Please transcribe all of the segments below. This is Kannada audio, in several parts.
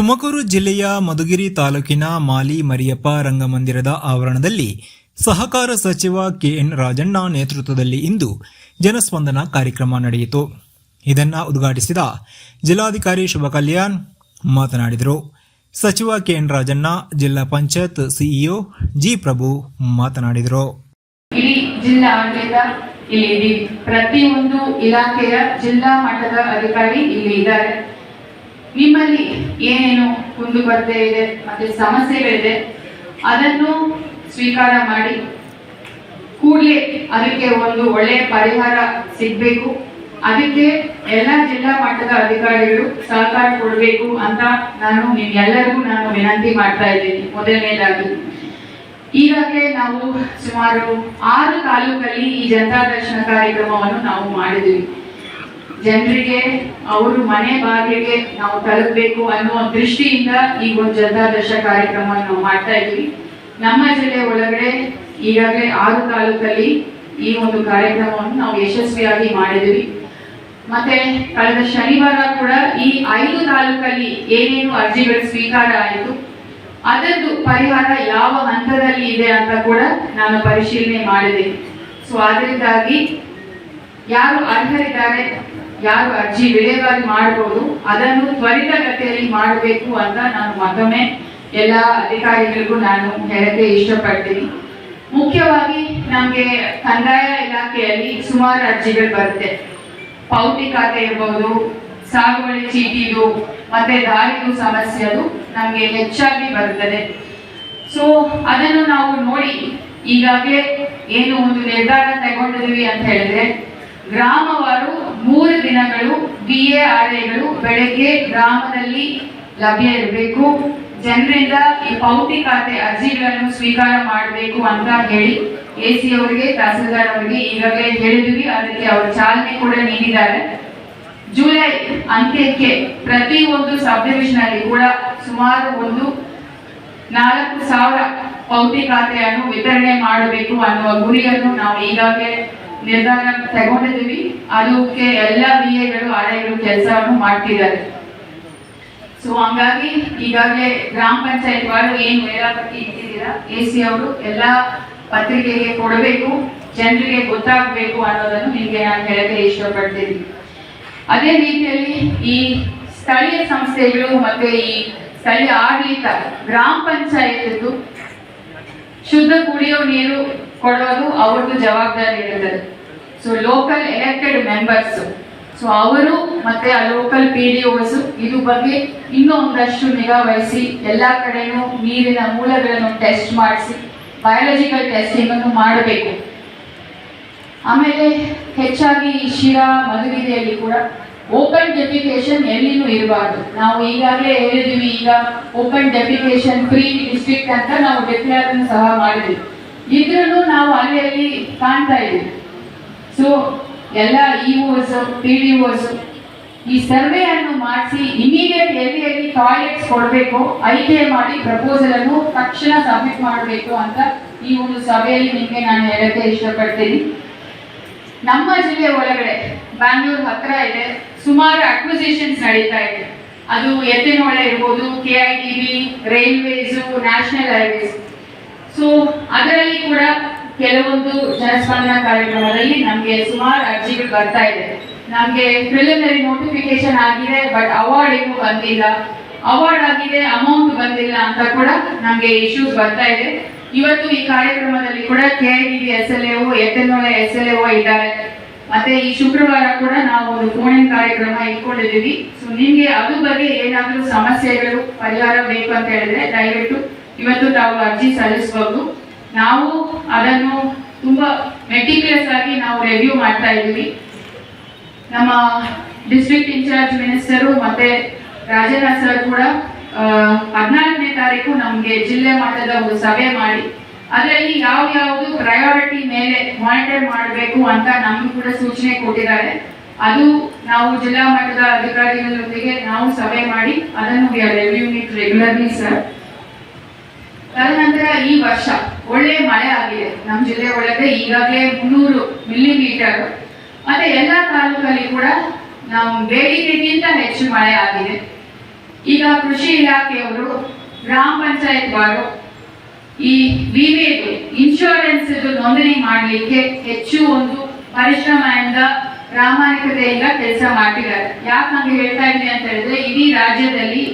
ತುಮಕೂರು ಜಿಲ್ಲೆಯ ಮಧುಗಿರಿ ತಾಲೂಕಿನ ಮಾಲಿ ಮರಿಯಪ್ಪ ರಂಗಮಂದಿರದ ಆವರಣದಲ್ಲಿ ಸಹಕಾರ ಸಚಿವ ಕೆಎನ್ ರಾಜಣ್ಣ ನೇತೃತ್ವದಲ್ಲಿ ಇಂದು ಜನಸ್ಪಂದನ ಕಾರ್ಯಕ್ರಮ ನಡೆಯಿತು. ಇದನ್ನು ಉದ್ಘಾಟಿಸಿದ ಜಿಲ್ಲಾಧಿಕಾರಿ ಶುಭ ಕಲ್ಯಾಣ್ ಮಾತನಾಡಿದರು. ಸಚಿವ ಕೆಎನ್ ರಾಜಣ್ಣ, ಜಿಲ್ಲಾ ಪಂಚಾಯತ್ ಸಿಇಒ ಜಿ ಪ್ರಭು ಮಾತನಾಡಿದರು. ಇಲ್ಲಿ ಪ್ರತಿಯೊಂದು ಇಲಾಖೆಯ ಜಿಲ್ಲಾ ಮಟ್ಟದ ಅಧಿಕಾರಿ ಇಲ್ಲಿ ಇದ್ದಾರೆ. ನಿಮ್ಮಲ್ಲಿ ಏನೇನು ಕುಂದುಕೊರತೆ ಇದೆ, ಮತ್ತೆ ಸಮಸ್ಯೆಗಳಿದೆ, ಅದನ್ನು ಸ್ವೀಕಾರ ಮಾಡಿ, ಕೂಡಲೇ ಅದಕ್ಕೆ ಒಂದು ಒಳ್ಳೆಯ ಪರಿಹಾರ ಸಿಗಬೇಕು. ಅದಕ್ಕೆ ಎಲ್ಲ ಜಿಲ್ಲಾ ಮಟ್ಟದ ಅಧಿಕಾರಿಗಳು ಸಹಕಾರ ಕೊಡಬೇಕು ಅಂತ ನಾನು ನಿಮ್ಗೆಲ್ಲರಿಗೂ ನಾನು ವಿನಂತಿ ಮಾಡ್ತಾ ಇದ್ದೀನಿ. ಮೊದಲನೇದಾಗಿ, ಈಗಾಗಲೇ ನಾವು ಸುಮಾರು ಆರು ತಾಲೂಕಲ್ಲಿ ಈ ಜನತಾ ದರ್ಶನ ಕಾರ್ಯಕ್ರಮವನ್ನು ನಾವು ಮಾಡಿದ್ವಿ ಜನರಿಗೆ ಅವರು ಮನೆ ಬಾಗಿಲಿಗೆ ನಾವು ತಲುಪಬೇಕು ಅನ್ನುವ ದೃಷ್ಟಿಯಿಂದ ಈ ಒಂದು ಜನತಾದರ್ಶ ಕಾರ್ಯಕ್ರಮವನ್ನು ನಾವು ಮಾಡ್ತಾ ಇದ್ವಿ ನಮ್ಮ ಜಿಲ್ಲೆ ಒಳಗಡೆ ಈಗಾಗಲೇ ಆರು ತಾಲೂಕಲ್ಲಿ ಈ ಒಂದು ಕಾರ್ಯಕ್ರಮವನ್ನು ನಾವು ಯಶಸ್ವಿಯಾಗಿ ಮಾಡಿದ್ವಿ ಮತ್ತೆ ಕಳೆದ ಶನಿವಾರ ಕೂಡ ಈ ಐದು ತಾಲೂಕಲ್ಲಿ ಏನೇನು ಅರ್ಜಿಗಳು ಸ್ವೀಕಾರ ಆಯಿತು, ಅದರದ್ದು ಪರಿಹಾರ ಯಾವ ಹಂತದಲ್ಲಿ ಇದೆ ಅಂತ ಕೂಡ ನಾನು ಪರಿಶೀಲನೆ ಮಾಡಿದೆ. ಸೊ ಅದರಿಂದಾಗಿ ಯಾರು ಅರ್ಹರಿದ್ದಾರೆ ಯಾರು ಅರ್ಜಿ ವಿಲೇವಾರಿ ಮಾಡಬಹುದು ಅದನ್ನು ತ್ವರಿತಗತಿಯಲ್ಲಿ ಮಾಡಬೇಕು ಅಂತ ನಾನು ಮತ್ತೊಮ್ಮೆ ಎಲ್ಲ ಅಧಿಕಾರಿಗಳಿಗೂ ನಾನು ಹೇಳಕ್ಕೆ ಇಷ್ಟಪಡ್ತೀನಿ. ಮುಖ್ಯವಾಗಿ ನಮಗೆ ಕಂದಾಯ ಇಲಾಖೆಯಲ್ಲಿ ಸುಮಾರು ಅರ್ಜಿಗಳು ಬರುತ್ತೆ. ಪೌಟಿ ಖಾತೆ ಇರ್ಬೋದು, ಸಾಗುವಳಿ ಚೀಟಿದು, ಮತ್ತೆ ದಾರಿದು ಸಮಸ್ಯೆ ಅದು ನಮಗೆ ಹೆಚ್ಚಾಗಿ ಬರುತ್ತದೆ. ಸೊ ಅದನ್ನು ನಾವು ನೋಡಿ, ಈಗಾಗಲೇ ಏನು ಒಂದು ನಿರ್ಧಾರ ತಗೊಂಡಿದ್ವಿ ಅಂತ ಹೇಳಿದ್ರೆ ಗ್ರಾಮವಾರು ಮೂರು ದಿನಗಳು ಬಿ ಎ ಬೆಳಗ್ಗೆ ಗ್ರಾಮದಲ್ಲಿ ಲಭ್ಯ ಇರಬೇಕು. ಜನರಿಂದ ಈ ಪೌತಿ ಖಾತೆ ಅರ್ಜಿಗಳನ್ನು ಸ್ವೀಕಾರ ಮಾಡಬೇಕು ಅಂತ ಹೇಳಿ ಎ ಸಿ ಅವರಿಗೆ, ತಹಸೀಲ್ದಾರ್ ಅವರಿಗೆ ಈಗಾಗಲೇ ಹೇಳಿದ್ವಿ. ಅದಕ್ಕೆ ಅವರು ಚಾಲನೆ ಕೂಡ ನೀಡಿದ್ದಾರೆ. ಜುಲೈ ಅಂತ್ಯಕ್ಕೆ ಪ್ರತಿ ಒಂದು ಸಬ್ ಡಿವಿಷನ್ ಅಲ್ಲಿ ಕೂಡ ಸುಮಾರು ಒಂದು ನಾಲ್ಕು ಸಾವಿರ ಪೌತಿ ಖಾತೆಯನ್ನು ವಿತರಣೆ ಮಾಡಬೇಕು ಅನ್ನುವ ಗುರಿಯನ್ನು ನಾವು ಈಗಾಗಲೇ ನಿರ್ಧಾರ ತಗೊಂಡಿದ್ದೀವಿ. ಅದಕ್ಕೆ ಎಲ್ಲ ಬಿ ಎಗಳು, ಆರ್ ಐಗಳು ಕೆಲಸವನ್ನು ಮಾಡ್ತಿದ್ದಾರೆ. ಸೊ ಹಂಗಾಗಿ ಈಗಾಗಲೇ ಗ್ರಾಮ ಪಂಚಾಯತ್ ವಾರು ಏನು ವೇಳಾಪಟ್ಟಿ ಇಟ್ಟಿದ್ದೀರಾ? ಎ ಸಿ ಅವರು ಎಲ್ಲ ಪತ್ರಿಕೆಗೆ ಕೊಡಬೇಕು, ಜನರಿಗೆ ಗೊತ್ತಾಗಬೇಕು ಅನ್ನೋದನ್ನು ನಿಮಗೆ ನಾನು ಹೇಳಕ್ಕೆ ಇಷ್ಟಪಡ್ತೀನಿ. ಅದೇ ರೀತಿಯಲ್ಲಿ ಈ ಸ್ಥಳೀಯ ಸಂಸ್ಥೆಗಳು ಮತ್ತೆ ಈ ಸ್ಥಳೀಯ ಆಡಳಿತ, ಗ್ರಾಮ ಪಂಚಾಯತ್ ಶುದ್ಧ ಕುಡಿಯೋ ನೀರು ಕೊಡೋದು ಅವ್ರದ್ದು ಜವಾಬ್ದಾರಿ ಇರುತ್ತದೆ so local elected members so ಅವರು ಮತ್ತೆ ಆ ಲೋಕಲ್ ಪಿ ಡಿ ಓಸ್ ಇದು ಬಗ್ಗೆ ಇನ್ನೂ ಒಂದಷ್ಟು ನಿಗಾ ವಹಿಸಿ ಎಲ್ಲ ಕಡೆನೂ ನೀರಿನ ಮೂಲಗಳನ್ನು ಟೆಸ್ಟ್ ಮಾಡಿಸಿ ಬಯಾಲಜಿಕಲ್ ಟೆಸ್ಟಿಂಗ್ ಅನ್ನು ಮಾಡಬೇಕು. ಆಮೇಲೆ ಹೆಚ್ಚಾಗಿ ಶಿರಾ ಮಧುಗಿರಿಯಲ್ಲಿ ಕೂಡ ಓಪನ್ ಡೆಫಿಕೇಶನ್ ಎಲ್ಲಿನೂ ಇರಬಾರ್ದು. ನಾವು ಈಗಾಗಲೇ ಹೇಳಿದೀವಿ, ಈಗ ಓಪನ್ ಡೆಪ್ಲಿಕೇಶನ್ ಫ್ರೀ ಡಿಸ್ಟ್ರಿಕ್ಟ್ ಅಂತ ನಾವು ಡಿಕ್ಲೇರ್ ಸಹ ಮಾಡಿದ್ವಿ. ಇದ್ರೂ ನಾವು ಅಲ್ಲಿ ಅಲ್ಲಿ ಕಾಣ್ತಾ ಇದ್ದೀವಿ. ಸೊ ಎಲ್ಲ ಇ ಓಸ್ ಪಿ ಡಿ ಓಸ್ ಈ ಸರ್ವೆ ಅನ್ನು ಮಾಡಿಸಿ ಇಮಿಡಿಯೇಟ್ ಎಲ್ಲಿ ಎಲ್ಲಿ ಟಾಯ್ಲೆಟ್ಸ್ ಕೊಡಬೇಕು, ಆಯ್ಕೆ ಮಾಡಿ ಪ್ರಪೋಸಲ್ ಅನ್ನು ತಕ್ಷಣ ಸಬ್ಮಿಟ್ ಮಾಡಬೇಕು ಅಂತ ಈ ಒಂದು ಸಭೆಯಲ್ಲಿ ನಿಮಗೆ ನಾನು ಹೇಳಕ್ಕೆ ಇಷ್ಟಪಡ್ತೀನಿ. ನಮ್ಮ ಜಿಲ್ಲೆ ಒಳಗಡೆ ಬ್ಯಾಂಗ್ಳೂರ್ ಹತ್ರ ಇದೆ. ಸುಮಾರು ಅಕ್ವಿಸಿಷನ್ಸ್ ನಡೀತಾ ಇದೆ. ಅದು ಎತ್ತಿನೊಳೆ ಇರ್ಬೋದು K I T B railways national highways so ಅದರಲ್ಲಿ ಕೂಡ ಕೆಲವೊಂದು ಜನಸ್ಪಂದನ ಕಾರ್ಯಕ್ರಮದಲ್ಲಿ ನಮಗೆ ಸುಮಾರು ಅರ್ಜಿಗಳು ಬರ್ತಾ ಇದೆ. ನಮಗೆ ಪ್ರಿಲಿಮಿನರಿ ನೋಟಿಫಿಕೇಶನ್ ಆಗಿದೆ ಬಟ್ ಅವಾರ್ಡ್ ಏನು ಬಂದಿಲ್ಲ. ಅವಾರ್ಡ್ ಆಗಿದೆ ಅಮೌಂಟ್ ಬಂದಿಲ್ಲ ಅಂತ ಕೂಡ ನಮಗೆ ಇಶ್ಯೂಸ್ ಬರ್ತಾ ಇದೆ. ಇವತ್ತು ಈ ಕಾರ್ಯಕ್ರಮದಲ್ಲಿ ಕೂಡ K I D S L A N S L A ಇದ್ದಾರೆ. ಮತ್ತೆ ಈ ಶುಕ್ರವಾರ ಕೂಡ ನಾವು ಒಂದು ಫೋನಿನ ಕಾರ್ಯಕ್ರಮ ಇಟ್ಕೊಂಡಿದ್ದೀವಿ. ಸೊ ನಿಮ್ಗೆ ಅದ್ರ ಬಗ್ಗೆ ಏನಾದರೂ ಸಮಸ್ಯೆಗಳು, ಪರಿಹಾರ ಬೇಕು ಅಂತ ಹೇಳಿದ್ರೆ ದಯವಿಟ್ಟು ಇವತ್ತು ತಾವು ಅರ್ಜಿ ಸಲ್ಲಿಸಬಹುದು ನಾವು ಅದನ್ನು ತುಂಬಾ ಮೆಟಿಕ್ಯುಲಸ್ ಆಗಿ ನಾವು ರಿವ್ಯೂ ಮಾಡ್ತಾ ಇದ್ದೀವಿ. ನಮ್ಮ ಡಿಸ್ಟ್ರಿಕ್ಟ್ ಇನ್ಚಾರ್ಜ್ ಮಿನಿಸ್ಟರು ಮತ್ತೆ ರಾಜನಾಥ್ ಸರ್ ಕೂಡ ಹದಿನಾಲ್ಕನೇ ತಾರೀಕು ನಮಗೆ ಜಿಲ್ಲೆ ಮಟ್ಟದ ಒಂದು ಸಭೆ ಮಾಡಿ, ಅದರಲ್ಲಿ ಯಾವ ಯಾವುದು ಪ್ರಯಾರಿಟಿ ಮೇಲೆ ಮಾನಿಟರ್ ಮಾಡಬೇಕು ಅಂತ ನಮಗೂ ಕೂಡ ಸೂಚನೆ ಕೊಟ್ಟಿದ್ದಾರೆ. ಅದು ನಾವು ಜಿಲ್ಲಾ ಮಟ್ಟದ ಅಧಿಕಾರಿಗಳೊಂದಿಗೆ ನಾವು ಸಭೆ ಮಾಡಿ, ಅದನ್ನು ರೆವ್ಯೂ ಇಟ್ ರೆಗ್ಯುಲರ್ಲಿ ಸರ್ ತದನಂತರ ಈ ವರ್ಷ ಒಳ್ಳೆ ಮಳೆ ಆಗಿದೆ. ನಮ್ಮ ಜಿಲ್ಲೆ ಒಳಗೆ ಈಗಾಗಲೇ ಮುನ್ನೂರು ಮಿಲಿಮೀಟರ್ ಮತ್ತೆ ಎಲ್ಲ ತಾಲೂಕಲ್ಲಿ ಕೂಡ ನಾವು ಬೇಡಿಕೆಗಿಂತ ಹೆಚ್ಚು ಮಳೆ ಆಗಿದೆ. ಈಗ ಕೃಷಿ ಇಲಾಖೆಯವರು, ಗ್ರಾಮ ಪಂಚಾಯತ್ ವಾರು ಈ ವಿಮೆದು ಇನ್ಶೂರೆನ್ಸ್ ನೋಂದಣಿ ಮಾಡಲಿಕ್ಕೆ ಹೆಚ್ಚು ಒಂದು ಪರಿಶ್ರಮದಿಂದ, ಪ್ರಾಮಾಣಿಕತೆಯಿಂದ ಕೆಲಸ ಮಾಡಿದ್ದಾರೆ ಯಾಕೆ ನಾನು ಹೇಳ್ತಾ ಇದ್ದೀನಿ ಅಂತ ಹೇಳಿದ್ರೆ, ಇಡೀ ರಾಜ್ಯದಲ್ಲಿ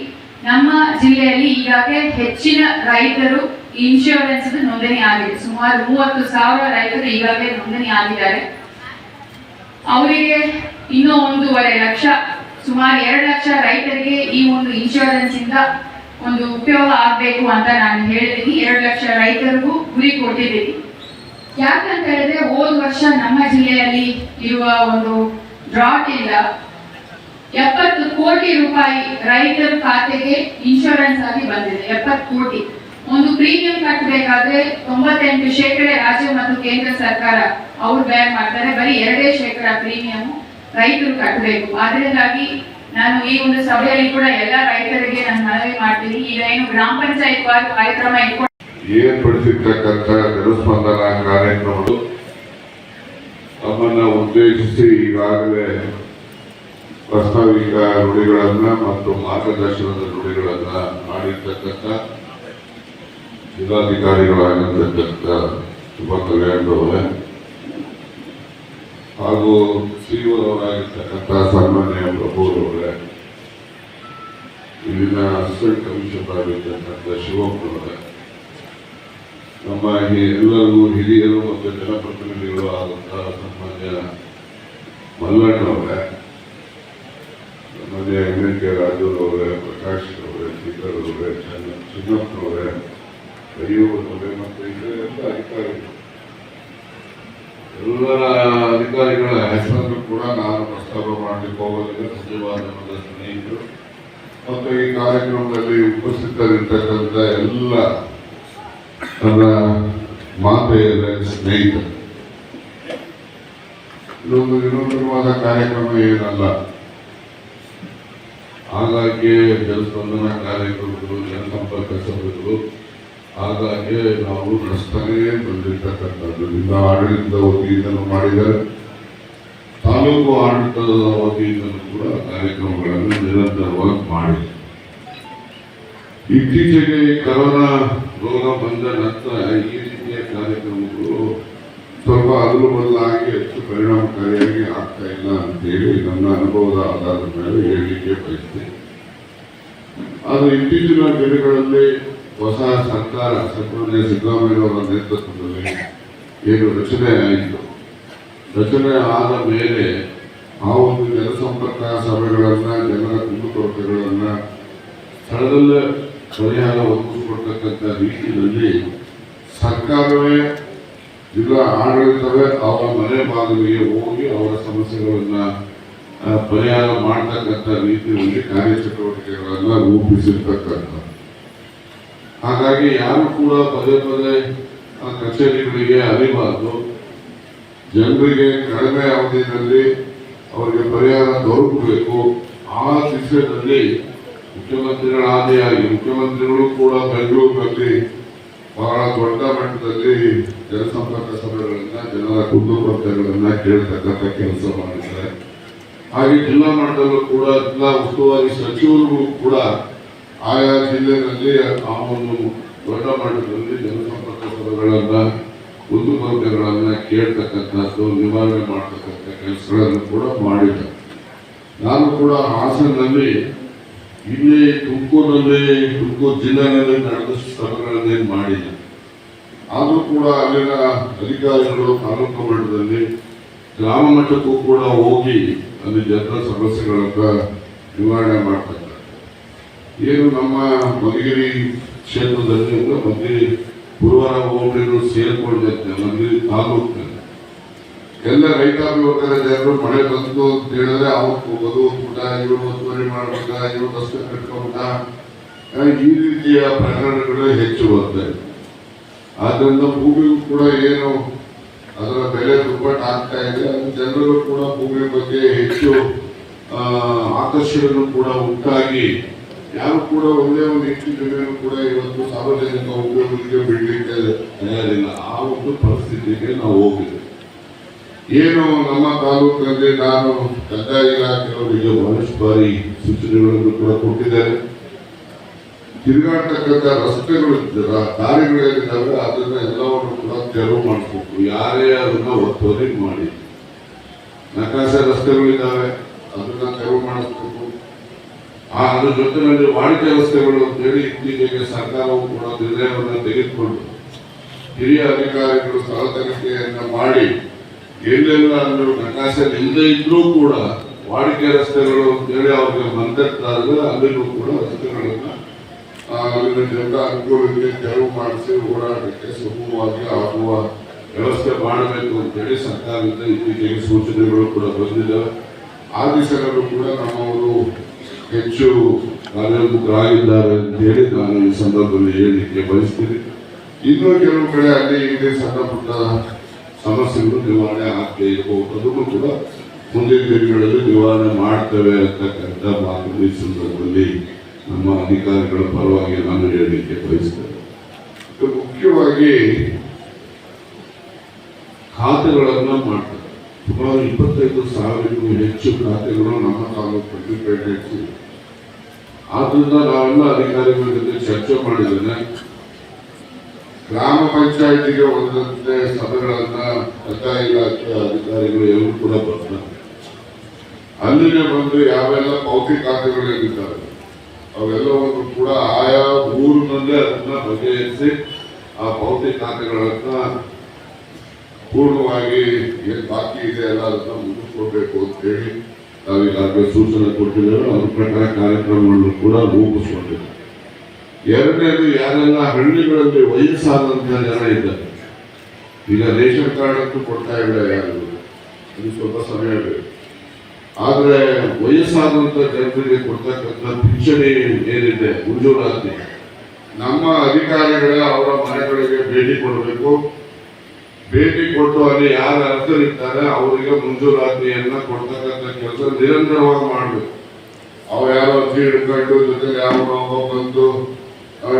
ನಮ್ಮ ಜಿಲ್ಲೆಯಲ್ಲಿ ಈಗಾಗಲೇ ಹೆಚ್ಚಿನ ರೈತರು ಇನ್ಶೂರೆನ್ಸ್ ನೋಂದಣಿ ಆಗಿದೆ ಸುಮಾರು ಮೂವತ್ತು ಸಾವಿರ ರೈತರು ಈಗಾಗಲೇ ನೋಂದಣಿ ಆಗಿದ್ದಾರೆ. ಅವರಿಗೆ ಇನ್ನೂ ಒಂದೂವರೆ ಲಕ್ಷ, ಸುಮಾರು ಎರಡು ಲಕ್ಷ ರೈತರಿಗೆ ಈ ಒಂದು ಇನ್ಶೂರೆನ್ಸ್ ಇಂದ ಒಂದು ಉಪಯೋಗ ಆಗಬೇಕು ಅಂತ ನಾನು ಹೇಳಿದ್ದೀನಿ. ಎರಡು ಲಕ್ಷ ರೈತರಿಗೂ ಗುರಿ ಕೊಟ್ಟಿದ್ದೀನಿ. ಯಾಕಂತ ಹೇಳಿದ್ರೆ, ಹೋದ ವರ್ಷ ನಮ್ಮ ಜಿಲ್ಲೆಯಲ್ಲಿ ಇರುವ ಒಂದು ಡ್ರಾಟ್ ಇಂದ ಎಪ್ಪತ್ತು ಕೋಟಿ ರೂಪಾಯಿ ರೈತರ ಖಾತೆಗೆ ಇನ್ಶೂರೆನ್ಸ್ ಆಗಿ ಬಂದಿದೆ. ಎಪ್ಪತ್ತು ಕೋಟಿ. ಒಂದು ಪ್ರೀಮಿಯಂ ಕಟ್ಟಬೇಕಾದ್ರೆ ತೊಂಬತ್ತೆಂಟು ಶೇಕಡ ರಾಜ್ಯ ಮತ್ತು ಕೇಂದ್ರ ಸರ್ಕಾರ ಅವ್ರು ಬ್ಯಾನ್ ಮಾಡ್ತಾರೆ. ಬರೀ ಎರಡೇ ಶೇಕಡ ಪ್ರೀಮಿಯಂ ರೈತರು ಕಟ್ಟಬೇಕು ಅದರಿಂದಾಗಿ ನಾನು ಈ ಒಂದು ಸಭೆಯಲ್ಲಿ ಕೂಡ ಎಲ್ಲ ರೈತರಿಗೆ ನಾನು ಮನವಿ ಮಾಡ್ತೀನಿ. ಈಗ ಏನು ಗ್ರಾಮ ಪಂಚಾಯತ್ ವಾರು ಕಾರ್ಯಕ್ರಮ ಇಟ್ಕೊಂಡು ಏರ್ಪಡಿಸಿರ್ತಕ್ಕಂಥ ಕಾರ್ಯಕ್ರಮಗಳು ತಮ್ಮನ್ನ ಉದ್ದೇಶಿಸಿ ಈಗಾಗಲೇ ಪ್ರಾಸ್ತಾವಿಕ ನುಡಿಗಳನ್ನ ಮತ್ತು ಮಾರ್ಗದರ್ಶನದ ನುಡಿಗಳನ್ನ ಮಾಡಿರ್ತಕ್ಕಂಥ ಜಿಲ್ಲಾಧಿಕಾರಿಗಳಾಗಿರ್ತಕ್ಕಂಥ ಶುಭ ಕಲ್ಯಾಣದವರೇ ಹಾಗೂ ಸಿಇಒರಾಗಿರ್ತಕ್ಕಂಥ ಸನ್ಮಾನ್ಯ ಪ್ರಭುರವರೇ ಇಲ್ಲಿನ ಅಸಿಸ್ಟೆಂಟ್ ಕಮಿಷನರ್ ಆಗಿರ್ತಕ್ಕಂಥ ಶಿವಪ್ಪನವರೇ ನಮ್ಮ ಎಲ್ಲರಿಗೂ ಹಿರಿಯರು ಮತ್ತು ಜನಪ್ರತಿನಿಧಿಗಳು ಆದಂತಹ ಸನ್ಮಾನ್ಯ ಮಲ್ಲಣ್ಣವರೇ ಸನ್ಮಾನ್ಯ ಎಂ ಎನ್ ಕೆ ರಾಜುರವರೇ ಪ್ರಕಾಶ್ ಅವರೇ ಶ್ರೀಧರ್ ಅವರೇ ಚೆನ್ನ- ಚಿನ್ನಪ್ಪನವರೇ ಅಯ್ಯೂರವರೇ ಮತ್ತು ಇತರ ಎಲ್ಲ ಅಧಿಕಾರಿಗಳು. ಎಲ್ಲರ ಅಧಿಕಾರಿಗಳ ಹೆಸರನ್ನು ಕೂಡ ನಾನು ಪ್ರಸ್ತಾಪ ಮಾಡಲಿಕ್ಕೆ ಹೋಗೋದಿಲ್ಲ. ಸಚಿವಾದ ಸ್ನೇಹಿತರು. ಮತ್ತು ಈ ಕಾರ್ಯಕ್ರಮದಲ್ಲಿ ಉಪಸ್ಥಿತರಿರ್ತಕ್ಕಂಥ ಎಲ್ಲ ನನ್ನ ಮಾತೆಯರ ಸ್ನೇಹಿತರು. ಇದೊಂದು ವಿನೂತನವಾದ ಕಾರ್ಯಕ್ರಮ ಏನಲ್ಲ. ಹಾಗಾಗಿ ಜನಸ್ಪಂದನ ಕಾರ್ಯಕ್ರಮಗಳು ಜನಸಂಪರ್ಕ ಸಭೆಗಳು, ಹಾಗಾಗಿ ನಾವು ನಡೆಸ್ತಾನೇ ಬಂದಿರ್ತಕ್ಕಂಥದ್ದು. ನಿಮ್ಮ ಆಡಳಿತದ ವತಿಯಿಂದಲೂ ಮಾಡಿದ್ದಾರೆ. ತಾಲೂಕು ಆಡಳಿತದ ವತಿಯಿಂದಲೂ ಕೂಡ ಕಾರ್ಯಕ್ರಮಗಳನ್ನು ನಿರಂತರವಾಗಿ ಮಾಡಿ ಇತ್ತೀಚೆಗೆ ಕರೋನಾ ರೋಗ ಬಂದ ನಂತರ ಈ ರೀತಿಯ ಕಾರ್ಯಕ್ರಮಗಳು ಸ್ವಲ್ಪ ಅದಲು ಬದಲಾಗಿ ಹೆಚ್ಚು ಪರಿಣಾಮಕಾರಿಯಾಗಿ ಆಗ್ತಾ ಇಲ್ಲ ಅಂತೇಳಿ ನನ್ನ ಅನುಭವದ ಆಧಾರದ ಮೇಲೆ ಹೇಳಲಿಕ್ಕೆ ಬಯಸ್ತೀನಿ. ಆದರೆ ಇತ್ತೀಚಿನ ದಿನಗಳಲ್ಲಿ ಹೊಸ ಸರ್ಕಾರ ಸನ್ಮಾನ್ಯ ಸಿದ್ದರಾಮಯ್ಯವರ ನೇತೃತ್ವದಲ್ಲಿ ಏನು ರಚನೆ ಆಯಿತು. ರಚನೆ ಆದ ಮೇಲೆ ಆ ಒಂದು ಜನಸಂಪರ್ಕ ಸಭೆಗಳನ್ನು, ಜನರ ಕುಂದುಕೊರತೆಗಳನ್ನು ಸ್ಥಳದಲ್ಲೇ ಪರಿಹಾರ ಒದಗಿಸಿಕೊಡ್ತಕ್ಕಂಥ ರೀತಿಯಲ್ಲಿ ಸರ್ಕಾರವೇ, ಜಿಲ್ಲಾ ಆಡಳಿತವೇ ಅವರ ಮನೆ ಬಾಗಿಲಿಗೆ ಹೋಗಿ ಅವರ ಸಮಸ್ಯೆಗಳನ್ನ ಪರಿಹಾರ ಮಾಡ್ತಕ್ಕಂಥ ರೀತಿಯಲ್ಲಿ ಕಾರ್ಯಚಟುವಟಿಕೆಗಳನ್ನ ರೂಪಿಸಿರ್ತಕ್ಕಂಥ ಹಾಗಾಗಿ ಯಾರು ಕೂಡ ಪದೇ ಪದೇ ಆ ಕಚೇರಿಗಳಿಗೆ ಅರಿಬಾರ್ದು ಜನರಿಗೆ ಕಡಿಮೆ ಅವಧಿಯಲ್ಲಿ ಅವರಿಗೆ ಪರಿಹಾರ ದೊರಕಬೇಕು. ಆ ದಿಶೆಯಲ್ಲಿ ಮುಖ್ಯಮಂತ್ರಿಗಳಾದಿಯಾಗಿ ಮುಖ್ಯಮಂತ್ರಿಗಳು ಕೂಡ ಬೆಂಗಳೂರಿನಲ್ಲಿ ಬಹಳ ದೊಡ್ಡ ಮಟ್ಟದಲ್ಲಿ ಜನಸಂಪರ್ಕ ಸಭೆಗಳನ್ನ, ಜನರ ಕುಂದುಕೊರತೆಗಳನ್ನ ಕೇಳ್ತಕ್ಕಂಥ ಕೆಲಸ ಮಾಡಿದ್ದಾರೆ. ಹಾಗೆ ಜಿಲ್ಲಾ ಮಟ್ಟದಲ್ಲೂ ಕೂಡ ಜಿಲ್ಲಾ ಉಸ್ತುವಾರಿ ಸಚಿವರು ಕೂಡ ಆಯಾ ಜಿಲ್ಲೆಗಳಲ್ಲಿ ಆ ಒಂದು ದೊಡ್ಡ ಮಟ್ಟದಲ್ಲಿ ಜನಸಂಪರ್ಕ ಸಭೆಗಳನ್ನ ಕುಂದುಕೊರತೆಗಳನ್ನ ಕೇಳ್ತಕ್ಕಂಥದ್ದು, ನಿವಾರಣೆ ಮಾಡ್ತಕ್ಕಂಥ ಕೆಲಸಗಳನ್ನು ಕೂಡ ಮಾಡಿದ್ದಾರೆ. ನಾನು ಕೂಡ ಹಾಸನಲ್ಲಿ ಇಲ್ಲಿ ತುಮಕೂರಿನಲ್ಲಿ, ತುಮಕೂರು ಜಿಲ್ಲೆನಲ್ಲಿ ನಡೆದಷ್ಟು ಸಭೆಗಳನ್ನೇನು ಮಾಡಿದೆ ಆದರೂ ಕೂಡ ಅಲ್ಲಿನ ಅಧಿಕಾರಿಗಳು ತಾಲೂಕು ಮಟ್ಟದಲ್ಲಿ ಗ್ರಾಮ ಮಟ್ಟಕ್ಕೂ ಕೂಡ ಹೋಗಿ ಅಲ್ಲಿ ಜನರ ಸಮಸ್ಯೆಗಳನ್ನ ನಿವಾರಣೆ ಮಾಡ್ತಾರೆ. ಏನು ನಮ್ಮ ಮಧುಗಿರಿ ಕ್ಷೇತ್ರದಲ್ಲಿ ಅಂದ್ರೆ ಮಧುಗಿರಿ ಗುರುವಾರ ಹೋಬಳಿಗಳು ಸೇರ್ಕೊಂಡಿದ್ದೆ, ಮಧುಗಿರಿ ತಾಲೂಕಿನಲ್ಲಿ. ಎಲ್ಲ ರೈತಾಪಿ ವರ್ಗದ ಜನರು ಮಳೆ ಬಂತು ಅಂತ ಹೇಳಿದ್ರೆ ಅವ್ರು ಹೋಗೋದು, ಊಟ, ಇವರು ಒತ್ತುವರಿ ಮಾಡ್ಬೇಕ, ಇವರು ರಸ್ತೆ ಕಟ್ಕೊಂಡ. ಈ ರೀತಿಯ ಪ್ರಕರಣಗಳು ಹೆಚ್ಚು ಬರ್ತವೆ ಆದ್ದರಿಂದ ಭೂಮಿಗೂ ಕೂಡ ಏನು ಅದರ ಬೆಲೆ ದುಪ್ಪಟ್ಟು ಆಗ್ತಾ ಇದೆ. ಅದು ಜನರು ಕೂಡ ಭೂಮಿ ಬಗ್ಗೆ ಹೆಚ್ಚು ಆಕರ್ಷಣೆಯನ್ನು ಕೂಡ ಉಂಟಾಗಿ, ಯಾರು ಕೂಡ ಒಂದೇ ಒಂದು ಹೆಚ್ಚು ಜಮೀನು ಕೂಡ ಇವತ್ತು ಸಾರ್ವಜನಿಕ ಉಪಯೋಗಕ್ಕೆ ಬಿಡಲಿಕ್ಕೆ ತಯಾರಿಲ್ಲ. ಆ ಒಂದು ಪರಿಸ್ಥಿತಿಗೆ ನಾವು ಹೋಗಿದ್ದೇವೆ. ಏನು ನಮ್ಮ ತಾಲೂಕಿನಲ್ಲಿ ನಾನು ಕಂದಾಯ ಇಲಾಖೆಯವರಿಗೆ ಬಹಳಷ್ಟು ಬಾರಿ ಸೂಚನೆಗಳನ್ನು ಕೂಡ ಕೊಟ್ಟಿದ್ದಾರೆ. ತಿರುಗಾಡ್ತಕ್ಕಂಥ ರಸ್ತೆಗಳು ದಾರಿಗಳೇನಿದ್ದಾವೆ ಅದನ್ನ ಎಲ್ಲವನ್ನು ಕೂಡ ತೆರವು ಮಾಡಿಸ್ಬೇಕು. ಯಾರೇ ಅದನ್ನ ಒತ್ತೋದಿ ಮಾಡಿ. ನಕಾಶೆ ರಸ್ತೆಗಳಿದ್ದಾವೆ ಅದನ್ನ ತೆರವು ಮಾಡಿಸ್ಬೇಕು. ಆ, ಅದ್ರ ಜೊತೆಯಲ್ಲಿ ವಾಣಿಜ್ಯ ರಸ್ತೆಗಳು ಅಂತೇಳಿ ಇತ್ತೀಚೆಗೆ ಸರ್ಕಾರವು ಕೂಡ ನಿರ್ಣಯವನ್ನು ತೆಗೆದುಕೊಂಡು ಹಿರಿಯ ಅಧಿಕಾರಿಗಳು ಸ್ಥಳ ತನಿಖೆಯನ್ನ ಮಾಡಿ, ಎಲ್ಲೆಲ್ಲ ಅಂದ್ರೆ ನಕಾಶೆ ಇಲ್ಲದೆ ಇದ್ರೂ ಕೂಡ ವಾಡಿಕೆ ರಸ್ತೆಗಳು ಅಂತೇಳಿ ಅವ್ರಿಗೆ ಮಂದಿರ್ತಾರೆ ಅಲ್ಲಿಗೂ ಕೂಡ ರಸ್ತೆಗಳನ್ನ ಆ, ಜನ ಅನುಕೂಲಕ್ಕೆ ತೆರವು ಮಾಡಿಸಿ ಹೋರಾಟಕ್ಕೆ ಸುಗಮವಾಗಿ ಆಗುವ ವ್ಯವಸ್ಥೆ ಮಾಡಬೇಕು ಅಂತೇಳಿ ಸರ್ಕಾರದಿಂದ ಇತ್ತೀಚೆಗೆ ಸೂಚನೆಗಳು ಕೂಡ ಬಂದಿದೆ. ಆ ಕೂಡ ನಮ್ಮವರು ಹೆಚ್ಚು ಕಾರ್ಯೋನ್ಮುಖರಾಗಿದ್ದಾರೆ ಅಂತ ಹೇಳಿ ನಾನು ಈ ಸಂದರ್ಭದಲ್ಲಿ ಹೇಳಲಿಕ್ಕೆ ಬಯಸ್ತೀನಿ. ಇನ್ನೂ ಕೆಲವು ಕಡೆ ಅಲ್ಲಿ ಇಲ್ಲಿ ಸಣ್ಣ ಪುಟ್ಟ ಸಮಸ್ಯೆಗಳು ನಿವಾರಣೆ ಇರಬಹುದು ಅದನ್ನು ಕೂಡ ಮುಂದಿನ ದಿನಗಳಲ್ಲಿ ನಿವಾರಣೆ ಮಾಡ್ತೇವೆ ಅಂತಕ್ಕಂಥ ಮಾತು ಈ ಸಂದರ್ಭದಲ್ಲಿ ನಮ್ಮ ಅಧಿಕಾರಿಗಳ ಪರವಾಗಿ ನಾನು ಹೇಳಲಿಕ್ಕೆ ಬಯಸ್ತೇನೆ ಮುಖ್ಯವಾಗಿ ಖಾತೆಗಳನ್ನ ಮಾಡ್ತಾರೆ ಸುಮಾರು ಇಪ್ಪತ್ತೈದು ಸಾವಿರಕ್ಕೂ ಹೆಚ್ಚು ಖಾತೆಗಳು ನಮ್ಮ ತಾಲೂಕಲ್ಲಿ ಪೇಟೆ ಆದ್ರಿಂದ ನಾವೆಲ್ಲ ಅಧಿಕಾರಿಗಳ ಜೊತೆ ಚರ್ಚೆ ಮಾಡಿದ್ದೇನೆ. ಗ್ರಾಮ ಪಂಚಾಯತಿಗೆ ಒಂದಂತೆ ಸಭೆಗಳನ್ನ ಕಂದಾಯ ಇಲಾಖೆ ಅಧಿಕಾರಿಗಳು ಎಲ್ಲರೂ ಕೂಡ ಬರ್ತಾರೆ ಅಲ್ಲಿಗೆ ಬಂದು ಯಾವೆಲ್ಲ ಭೌತಿಕ ಖಾತೆಗಳೇನಿದ್ದಾವೆ ಅವೆಲ್ಲವನ್ನು ಕೂಡ ಆಯಾ ಊರಿನಲ್ಲೇ ಅದನ್ನ ಬಗೆಹರಿಸಿ ಆ ಭೌತಿಕ ಖಾತೆಗಳನ್ನ ಪೂರ್ಣವಾಗಿ ಏನ್ ಬಾಕಿ ಇದೆ ಅಲ್ಲ ಅದನ್ನ ಮುಗಿಸ್ಕೊಡ್ಬೇಕು ಅಂತ ಹೇಳಿ ನಾವು ಈಗಾಗಲೇ ಸೂಚನೆ ಕೊಟ್ಟಿದ್ದೇವೆ. ಅದ್ರ ಪ್ರಕಾರ ಕಾರ್ಯಕ್ರಮಗಳನ್ನು ಕೂಡ ರೂಪಿಸ್ಕೊಂಡಿದ್ದೇವೆ. ಎರಡನೇದು ಯಾರೆಲ್ಲ ಹಳ್ಳಿಗಳಲ್ಲಿ ವಯಸ್ಸಾದಂತ ಜನ ಇದ್ದಾರೆ. ಈಗ ರೇಷನ್ ಕಾರ್ಡ್ ಅಂತೂ ಕೊಡ್ತಾ ಇಲ್ಲ ಯಾರು ಇದು ಸ್ವಲ್ಪ ಸಮಯ ಬೇಕು. ಆದ್ರೆ ವಯಸ್ಸಾದಂಥ ಜನರಿಗೆ ಕೊಡ್ತಕ್ಕಂಥ ಪಿಂಚಣಿ ಏನಿದೆ, ಮಂಜೂರಾತಿ, ನಮ್ಮ ಅಧಿಕಾರಿಗಳೇ ಅವರ ಮನೆಗಳಿಗೆ ಭೇಟಿ ಕೊಡಬೇಕು. ಭೇಟಿ ಕೊಟ್ಟು ಅಲ್ಲಿ ಯಾರು ಅರ್ಹರಿರ್ತಾರೆ, ಅವರಿಗೆ ಮಂಜೂರಾತಿಯನ್ನ ಕೊಡ್ತಕ್ಕಂಥ ಕೆಲಸ ನಿರಂತರವಾಗಿ ಮಾಡಬೇಕು. ಅವ್ರು ಯಾರೋ ಅರ್ಜಿ ಹಿಡ್ಕೊಂಡು ಜೊತೆ ಯಾವ ಬಂದು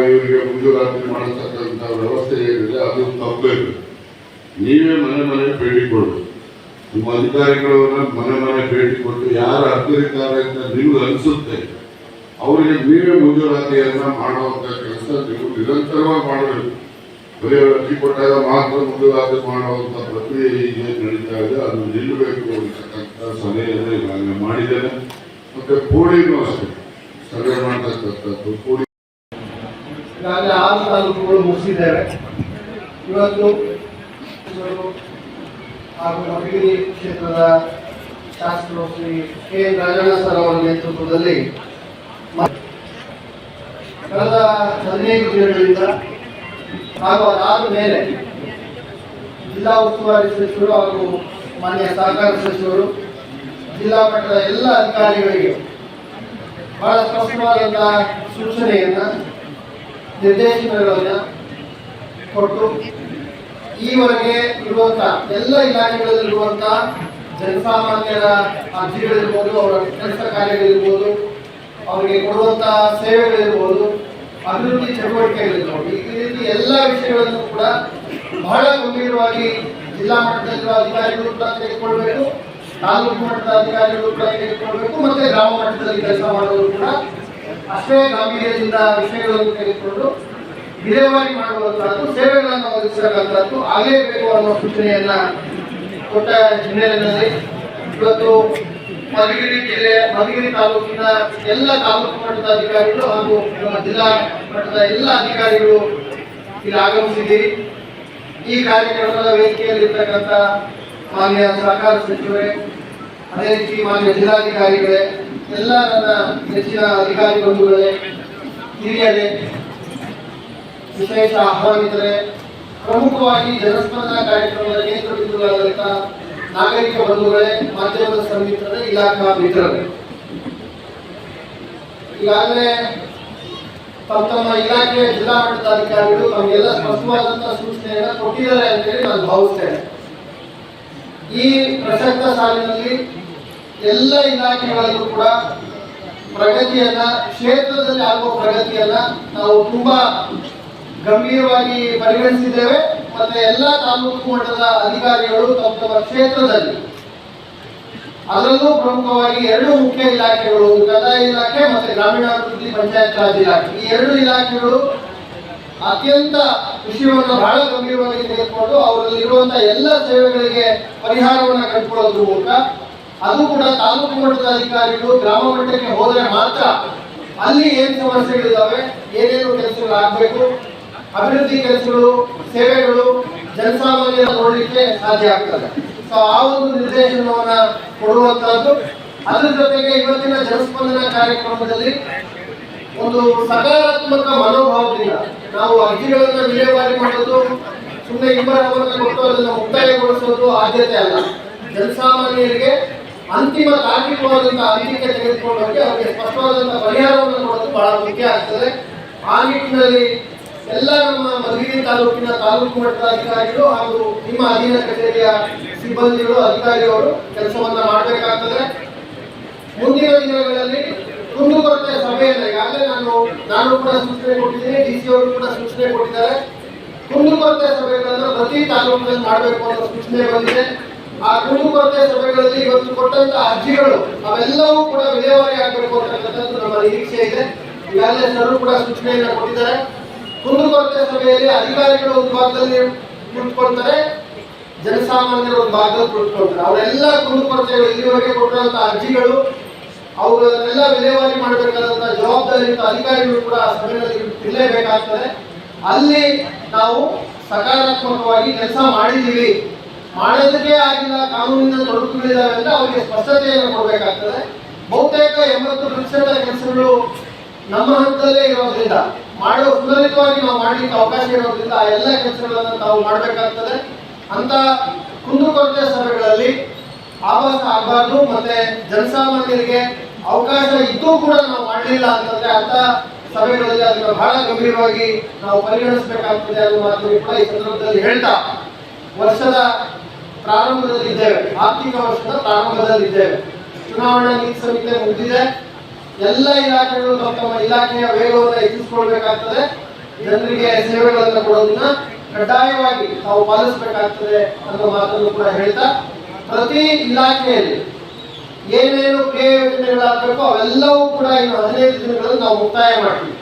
ಇವರಿಗೆ ಮಂಜೂರಾತಿ ಮಾಡತಕ್ಕಂಥ ವ್ಯವಸ್ಥೆ ಏನಿದೆ, ಅದು ತಪ್ಪಬೇಕು ನೀವೇ ಮನೆ ಮನೆ ಭೇಟಿ ಕೊಡಬೇಕು. ನಿಮ್ಮ ಅಧಿಕಾರಿಗಳನ್ನ ಮನೆ ಮನೆ ಭೇಟಿ ಕೊಟ್ಟು ಯಾರು ಅರ್ಹರಿದ್ದಾರೆ ಅಂತ ನಿಮ್ಗೆ ಅನಿಸುತ್ತೆ. ಅವರಿಗೆ ನೀವೇ ಮಂಜೂರಾತಿಯನ್ನ ಮಾಡುವಂತ ಕೆಲಸ ನೀವು ನಿರಂತರವಾಗಿ ಮಾಡಬೇಕು. ಬರೀ ಅರ್ಜಿ ಕೊಟ್ಟಾಗ ಮಾತ್ರ ಮಂಜೂರಾತಿ ಮಾಡುವಂತ ಪ್ರಕ್ರಿಯೆ ಈಗ ನಡೀತಾ ಇದೆ. ಅದು ನಿಲ್ಲಬೇಕು ಅಂತಕ್ಕಂಥ ಸಲಹೆಯನ್ನು ಈಗಾಗಲೇ ಮಾಡಿದ್ದೇನೆ. ಮತ್ತೆ ಪೋಡಿನೂ ಅಷ್ಟೇ. ಸಭೆ ಮಾಡ್ತಕ್ಕಂಥದ್ದು ಈಗಾಗಲೇ ಆರು ತಾಲೂಕುಗಳು ಮುಗಿಸಿದ್ದೇವೆ. ಇವತ್ತು ಹಾಗೂ ನವಗಿರಿ ಕ್ಷೇತ್ರದ ಶಾಸಕರು ಶ್ರೀ ಕೆ. ರಾಜಣ್ಣ ಸರ್ ಅವರ ನೇತೃತ್ವದಲ್ಲಿ ಕಳೆದ ಹದಿನೈದು ದಿನಗಳಿಂದ ಹಾಗೂ ಅದಾದ ಮೇಲೆ ಜಿಲ್ಲಾ ಉಸ್ತುವಾರಿ ಸಚಿವರು ಹಾಗೂ ಮಾನ್ಯ ಸಹಕಾರ ಸಚಿವರು, ಜಿಲ್ಲಾ ಮಟ್ಟದ ಎಲ್ಲ ಅಧಿಕಾರಿಗಳಿಗೆ ಬಹಳ ಸ್ಪಷ್ಟವಾದಂತಹ ಸೂಚನೆಯನ್ನ, ನಿರ್ದೇಶನಗಳನ್ನ ಕೊಟ್ಟು ಈವರೆಗೆ ಇರುವಂತ ಎಲ್ಲ ಇಲಾಖೆಗಳಲ್ಲಿರುವಂತ ಜನಸಾಮಾನ್ಯರ ಅರ್ಜಿಗಳಿರ್ಬೋದು, ಅವರ ಕೆಲಸ ಕಾರ್ಯಗಳಿರ್ಬೋದು, ಅವರಿಗೆ ಕೊಡುವಂತ ಸೇವೆಗಳಿರ್ಬೋದು, ಅಭಿವೃದ್ಧಿ ಚಟುವಟಿಕೆಗಳಿರ್ಬೋದು. ಈ ರೀತಿ ಎಲ್ಲ ವಿಷಯಗಳನ್ನು ಕೂಡ ಬಹಳ ಗಂಭೀರವಾಗಿ ಜಿಲ್ಲಾ ಮಟ್ಟದಲ್ಲಿರುವ ಅಧಿಕಾರಿಗಳು ಕೂಡ ತೆಗೆದುಕೊಳ್ಬೇಕು, ತಾಲೂಕು ಮಟ್ಟದ ಅಧಿಕಾರಿಗಳು ಕೂಡ ತೆಗೆದುಕೊಳ್ಬೇಕು, ಮತ್ತೆ ಗ್ರಾಮ ಮಟ್ಟದಲ್ಲಿ ಕೆಲಸ ಮಾಡೋರು ಕೂಡ ಅಷ್ಟೇ ಗಾಂಭೀರ್ಯದಿಂದ ವಿಷಯಗಳನ್ನು ತೆಗೆದುಕೊಂಡು ವಿಲೇವಾರಿ ಮಾಡುವಂತಹದ್ದು, ಸೇವೆಗಳನ್ನು ಒದಗಿಸತಕ್ಕಂಥದ್ದು ಆಗಲೇಬೇಕು ಅನ್ನೋ ಸೂಚನೆಯನ್ನ ಕೊಟ್ಟ ಹಿನ್ನೆಲೆಯಲ್ಲಿ ಇವತ್ತು ಮಧುಗಿರಿ ಜಿಲ್ಲೆ, ಮಧುಗಿರಿ ತಾಲೂಕಿನ ಎಲ್ಲ ತಾಲೂಕು ಮಟ್ಟದ ಅಧಿಕಾರಿಗಳು ಹಾಗೂ ನಮ್ಮ ಜಿಲ್ಲಾ ಮಟ್ಟದ ಎಲ್ಲ ಅಧಿಕಾರಿಗಳು ಇಲ್ಲಿ ಆಗಮಿಸಿದ್ದೀರಿ. ಈ ಕಾರ್ಯಕ್ರಮದ ವೇದಿಕೆಯಲ್ಲಿರ್ತಕ್ಕಂಥ ಮಾನ್ಯ ಸಹಕಾರ ಸಚಿವರೇ, ಅದೇ ರೀತಿ ಮಾನ್ಯ ಜಿಲ್ಲಾಧಿಕಾರಿಗಳೇ, ಎಲ್ಲ ನನ್ನ ಹೆಚ್ಚಿನ ಅಧಿಕಾರಿ ಬಂಧುಗಳೇ ಹಿರಿಯರೇ ವಿಶೇಷ ಆಹ್ವಾನಿತರೆ, ಪ್ರಮುಖವಾಗಿ ಜನಸ್ಪಂದನ ಕಾರ್ಯಕ್ರಮದ ಬಿಂದುಗಳಾದಂಥ ನಾಗರಿಕ ಬಂಧುಗಳೇ, ಮಾಧ್ಯಮದ ಸಂಗೀತದ ಇಲಾಖಾ ಮಿತ್ರರು. ಈಗಾಗಲೇ ತಮ್ಮ ತಮ್ಮ ಇಲಾಖೆಯ ಜಿಲ್ಲಾ ಮಟ್ಟದ ಅಧಿಕಾರಿಗಳು ತಮಗೆಲ್ಲ ಸ್ಪಷ್ಟವಾದಂತಹ ಸೂಚನೆಯನ್ನ ಕೊಟ್ಟಿದ್ದಾರೆ ಅಂತೇಳಿ ನಾನು ಭಾವಿಸ್ತೇನೆ. ಈ ಪ್ರಸಕ್ತ ಸಾಲಿನಲ್ಲಿ ಎಲ್ಲ ಇಲಾಖೆಗಳಲ್ಲೂ ಕೂಡ ಪ್ರಗತಿಯನ್ನ, ಕ್ಷೇತ್ರದಲ್ಲಿ ಆಗುವ ಪ್ರಗತಿಯನ್ನ ನಾವು ತುಂಬಾ ಗಂಭೀರವಾಗಿ ಪರಿಗಣಿಸಿದ್ದೇವೆ. ಮತ್ತೆ ಎಲ್ಲ ತಾಲೂಕು ಮಟ್ಟದ ಅಧಿಕಾರಿಗಳು ತಮ್ಮ ತಮ್ಮ ಕ್ಷೇತ್ರದಲ್ಲಿ ಅದರಲ್ಲೂ ಪ್ರಮುಖವಾಗಿ ಎರಡು ಮುಖ್ಯ ಇಲಾಖೆಗಳು, ಕಂದಾಯ ಇಲಾಖೆ ಮತ್ತೆ ಗ್ರಾಮೀಣಾಭಿವೃದ್ಧಿ ಪಂಚಾಯತ್ ರಾಜ್ ಇಲಾಖೆ. ಈ ಎರಡು ಇಲಾಖೆಗಳು ಅತ್ಯಂತ ವಿಷಯವನ್ನು ಬಹಳ ಗಂಭೀರವಾಗಿ ತೆಗೆದುಕೊಂಡು ಅವರಲ್ಲಿ ಇರುವಂತಹ ಎಲ್ಲ ಸೇವೆಗಳಿಗೆ ಪರಿಹಾರವನ್ನು ಕಂಡುಕೊಳ್ಳೋದ್ರ ಮೂಲಕ ಅದು ಕೂಡ ತಾಲೂಕು ಮಟ್ಟದ ಅಧಿಕಾರಿಗಳು ಗ್ರಾಮ ಮಟ್ಟಕ್ಕೆ ಹೋದರೆ ಮಾತ್ರ ಅಲ್ಲಿ ಏನು ಸಮಸ್ಯೆಗಳಿದಾವೆ ಏನೇನು ಕೆಲಸಗಳು ಆಗ್ಬೇಕು ಅಭಿವೃದ್ಧಿ ಕೆಲಸಗಳು, ಸೇವೆಗಳು ಜನಸಾಮಾನ್ಯರ ನೋಡಲಿಕ್ಕೆ ಸಾಧ್ಯ ಆಗ್ತದೆ. ಸೊ ಆ ಒಂದು ನಿರ್ದೇಶನವನ್ನ ಕೊಡುವಂತಹದ್ದು, ಅದರ ಜೊತೆಗೆ ಇವತ್ತಿನ ಜನಸ್ಪಂದನ ಕಾರ್ಯಕ್ರಮದಲ್ಲಿ ಒಂದು ಸಕಾರಾತ್ಮಕ ಮನೋಭಾವದಿಂದ ನಾವು ಅರ್ಜಿಗಳನ್ನ ವಿಲೇವಾರಿ ಮಾಡೋದು ಸುಮ್ಮನೆ ಇಬ್ಬರವನ್ನ ಕೊಟ್ಟು ಅದನ್ನು ಮುಕ್ತಾಯಗೊಳಿಸೋದು ಆದ್ಯತೆ ಅಲ್ಲ. ಜನಸಾಮಾನ್ಯರಿಗೆ ಅಂತಿಮ ತಾರ್ಕಿಕವಾದಂತಹ ಅಂತ್ಯಕ್ಕೆ ತೆಗೆದುಕೊಂಡು ಹೋಗಿ ಅವರಿಗೆ ಸ್ಪಷ್ಟವಾದಂತಹ ಪರಿಹಾರವನ್ನು ಕೊಡೋದು ಬಹಳ ಮುಖ್ಯ ಆಗ್ತದೆ. ಆ ನಿಟ್ಟಿನಲ್ಲಿ ಎಲ್ಲ ನಮ್ಮ ಮಧುಗಿರಿ ತಾಲೂಕಿನ ತಾಲೂಕು ಮಟ್ಟದ ಅಧಿಕಾರಿಗಳು ಹಾಗೂ ನಿಮ್ಮ ಅಧೀನ ಕಚೇರಿಯ ಸಿಬ್ಬಂದಿಗಳು, ಅಧಿಕಾರಿಗಳು ಕೆಲಸವನ್ನ ಮಾಡಬೇಕಾಗ್ತದೆ. ಮುಂದಿನ ದಿನಗಳಲ್ಲಿ ಕುಂದುಕೊರತೆ ಸಭೆಯನ್ನ ಈಗಾಗಲೇ ನಾನು ನಾನು ಕೂಡ ಸೂಚನೆ ಕೊಟ್ಟಿದ್ದೀನಿ, ಡಿ ಸಿ ಅವರು ಕೂಡ ಸೂಚನೆ ಕೊಟ್ಟಿದ್ದಾರೆ. ಕುಂದುಕೊರತೆ ಸಭೆಗಳನ್ನು ಪ್ರತಿ ತಾಲೂಕಿನಲ್ಲಿ ಮಾಡಬೇಕು ಅನ್ನೋ ಸೂಚನೆ ಬಂದಿದೆ. ಆ ಕುಂದುಕೊರತೆ ಸಭೆಗಳಲ್ಲಿ ಇವತ್ತು ಕೊಟ್ಟಂತ ಅರ್ಜಿಗಳು ಅವೆಲ್ಲವೂ ಕೂಡ ವಿಲೇವಾರಿ ಆಗಬೇಕು ಅಂತಕ್ಕಂಥದ್ದು ನಮ್ಮ ನಿರೀಕ್ಷೆ ಇದೆ. ಈಗಾಗಲೇ ಸರ್ ಕೂಡ ಸೂಚನೆಯನ್ನು ಕೊಟ್ಟಿದ್ದಾರೆ. ಕುಂದುಕೊರತೆ ಸಭೆಯಲ್ಲಿ ಅಧಿಕಾರಿಗಳು ಒಂದು ಭಾಗದಲ್ಲಿ ಕುಳಿತುಕೊಳ್ತಾರೆ ಜನಸಾಮಾನ್ಯರು ಒಂದು ಭಾಗದಲ್ಲಿ ಕುಳಿತುಕೊಳ್ತಾರೆ. ಅವರೆಲ್ಲ ಕುಂದುಕೊರತೆಗಳು ಇಲ್ಲಿವರೆಗೆ ಕೊಟ್ಟಿರುವಂತಹ ಅರ್ಜಿಗಳು, ಅವುಗಳನ್ನೆಲ್ಲ ವಿಲೇವಾರಿ ಮಾಡಬೇಕಾದಂತಹ ಜವಾಬ್ದಾರಿಯುತ ಅಧಿಕಾರಿಗಳು ಕೂಡ ಆ ಸಭೆಯಲ್ಲಿ ಇರಲೇಬೇಕಾಗ್ತದೆ ಅಲ್ಲಿ ನಾವು ಸಕಾರಾತ್ಮಕವಾಗಿ ಕೆಲಸ ಮಾಡಿದ್ದೀವಿ. ಮಾಡೋದಕ್ಕೆ ಆಗಿಲ್ಲ, ಕಾನೂನಿನ ತೊಡಕುಗಳಿದಾವೆ ಅಂದ್ರೆ ಅವರಿಗೆ ಸ್ಪಷ್ಟತೆಯನ್ನು ಕೊಡಬೇಕಾಗ್ತದೆ. ಬಹುತೇಕ ಎಂಬತ್ತು ಪ್ರತಿಶತ ಕೆಲಸಗಳು ನಮ್ಮ ಹಂತದಲ್ಲೇ ಇರೋದ್ರಿಂದ ಮಾಡೋ ಸುಲಲಿತವಾಗಿ ನಾವು ಮಾಡಲಿಕ್ಕೆ ಅವಕಾಶ ಇರೋದ್ರಿಂದ ಆ ಎಲ್ಲ ಕೆಲಸಗಳನ್ನು ನಾವು ಮಾಡಬೇಕಾಗ್ತದೆ. ಅಂತ ಕುಂದುಕೊರತೆ ಸಭೆಗಳಲ್ಲಿ ಆವಾಸ ಆಗಬಾರ್ದು, ಮತ್ತೆ ಜನಸಾಮಾನ್ಯರಿಗೆ ಅವಕಾಶ ಇದ್ದೂ ಕೂಡ ನಾವು ಮಾಡಲಿಲ್ಲ ಅಂತಂದ್ರೆ ಅಂತ ಸಭೆಗಳಲ್ಲಿ ಅದನ್ನು ಬಹಳ ಗಂಭೀರವಾಗಿ ನಾವು ಪರಿಗಣಿಸಬೇಕಾಗ್ತದೆ ಅನ್ನೋ ಮಾತನ್ನು ಕೂಡ ಈ ಸಂದರ್ಭದಲ್ಲಿ ಹೇಳ್ತಾ ವರ್ಷದ ಪ್ರಾರಂಭದಲ್ಲಿ ಇದ್ದೇವೆ ಆರ್ಥಿಕ ವರ್ಷದ ಪ್ರಾರಂಭದಲ್ಲಿ ಇದ್ದೇವೆ ಚುನಾವಣಾ ನೀತಿ ಸಂಹಿತೆ ಮುಗಿದಿದೆ. ಎಲ್ಲ ಇಲಾಖೆಗಳು ತಮ್ಮ ತಮ್ಮ ಇಲಾಖೆಯ ವೇಗವನ್ನು ಹೆಚ್ಚಿಸಿಕೊಳ್ಬೇಕಾಗ್ತದೆ. ಜನರಿಗೆ ಸೇವೆಗಳನ್ನು ಕೊಡೋದನ್ನ ಕಡ್ಡಾಯವಾಗಿ ತಾವು ಪಾಲಿಸಬೇಕಾಗ್ತದೆ ಅನ್ನೋ ಮಾತನ್ನು ಕೂಡ ಹೇಳ್ತಾ, ಪ್ರತಿ ಇಲಾಖೆಯಲ್ಲಿ ಏನೇನು ಕ್ರಿಯಾ ಯೋಜನೆಗಳಾಗಬೇಕು ಅವೆಲ್ಲವೂ ಕೂಡ ಇನ್ನು ಹದಿನೈದು ದಿನಗಳಲ್ಲಿ ನಾವು ಮುಕ್ತಾಯ ಮಾಡ್ತೀವಿ.